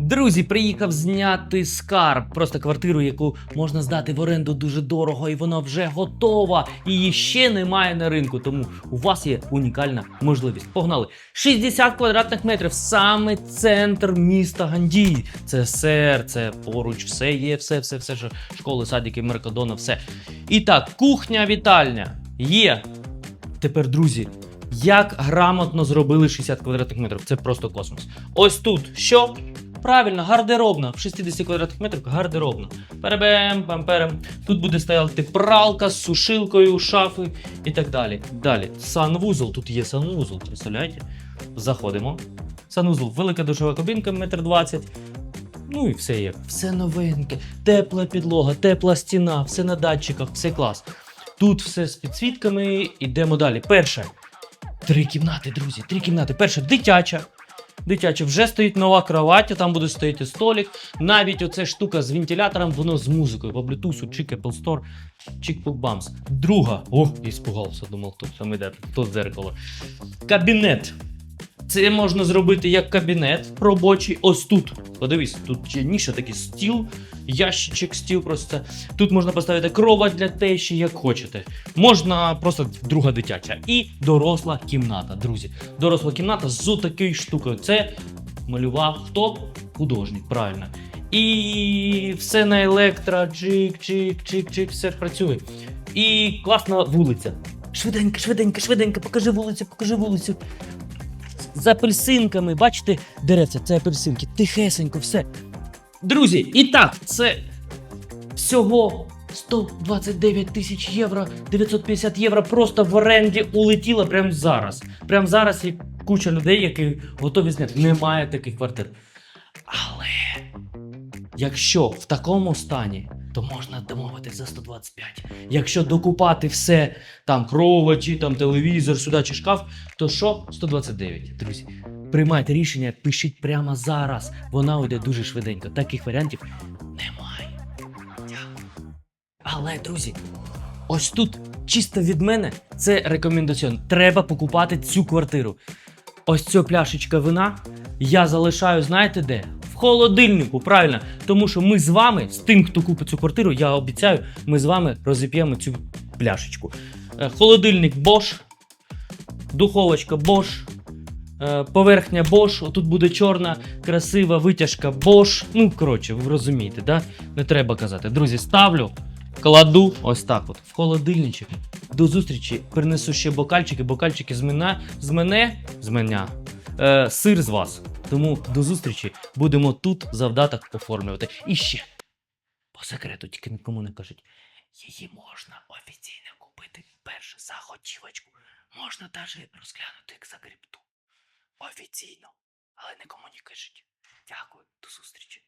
Друзі, приїхав зняти скарб. Просто квартиру, яку можна здати в оренду дуже дорого, і вона вже готова. Її ще немає на ринку. Тому у вас є унікальна можливість. Погнали! 60 квадратних метрів, саме центр міста Гандії. Це серце, поруч, все є, все, все, все, що школи, садики, Меркадона, все. І так, кухня, вітальня є. Тепер, друзі, як грамотно зробили 60 квадратних метрів. Це просто космос. Ось тут що? Правильно, гардеробна. В 60 квадратних метрах гардеробна. Перебем, памперем. Тут буде стояти пралка з сушилкою, шафи і так далі. Далі. Санвузол. Тут є санвузол, представляєте? Заходимо. Санвузол, велика душова кабінка, метр двадцять. Ну і все є. Все новеньке, тепла підлога, тепла стіна, все на датчиках, все клас. Тут все з підсвітками. Ідемо далі. Перше. Три кімнати, друзі, три кімнати. Перша дитяча. Дитяча, вже стоїть нова кровать, там буде стояти столик. Навіть оця штука з вентилятором, воно з музикою по Bluetooth, чик Apple Store, чик бамс. Друга. О, іспугався, думав, хто там йде, то дзеркало. Кабінет. Це можна зробити як кабінет робочий. Ось тут. Подивись, тут є ніша, такий стіл, ящичок, стіл просто. Тут можна поставити кровать для тещі, як хочете. Можна просто друга дитяча. І доросла кімната, друзі. Доросла кімната з такою штукою. Це малював хто? Художник, правильно. І все на електро, чик, чик, чик, чик, все працює. І класна вулиця. Швиденько, швиденько, швиденько, покажи вулицю, покажи вулицю з апельсинками. Бачите, деревця, це апельсинки. Тихесенько, все. Друзі, і так, це всього 129 тисяч євро, 950 євро просто в оренді улетіло прямо зараз. Прямо зараз є куча людей, які готові зняти. Немає таких квартир. Але якщо в такому стані, то можна домовитись за 125. Якщо докупати все, там кровачі, там телевізор, сюди чи шкаф, то що? 129, друзі. Приймайте рішення, пишіть прямо зараз. Вона уйде дуже швиденько. Таких варіантів немає. Але, друзі, ось тут чисто від мене це рекомендаціон. Треба покупати цю квартиру. Ось ця пляшечка вина я залишаю, знаєте де? В холодильнику, правильно. Тому що ми з вами, з тим, хто купить цю квартиру, я обіцяю, ми з вами розіп'ємо цю пляшечку. Е, Холодильник Bosch, духовочка Bosch, поверхня Bosch, тут буде чорна, красива витяжка Bosch. Ну, коротше, ви розумієте, да? Не треба казати. Друзі, ставлю, кладу ось так от в холодильничок. До зустрічі. Принесу ще бокальчики, бокальчики з мене, з мене, з мене, е, сир з вас. Тому до зустрічі будемо тут завдаток оформлювати. І ще по секрету, тільки нікому не кажуть. Її можна офіційно купити перше за готівочку. Можна навіть розглянути як за крипту. Офіційно. Але нікому не кажіть. Дякую, до зустрічі.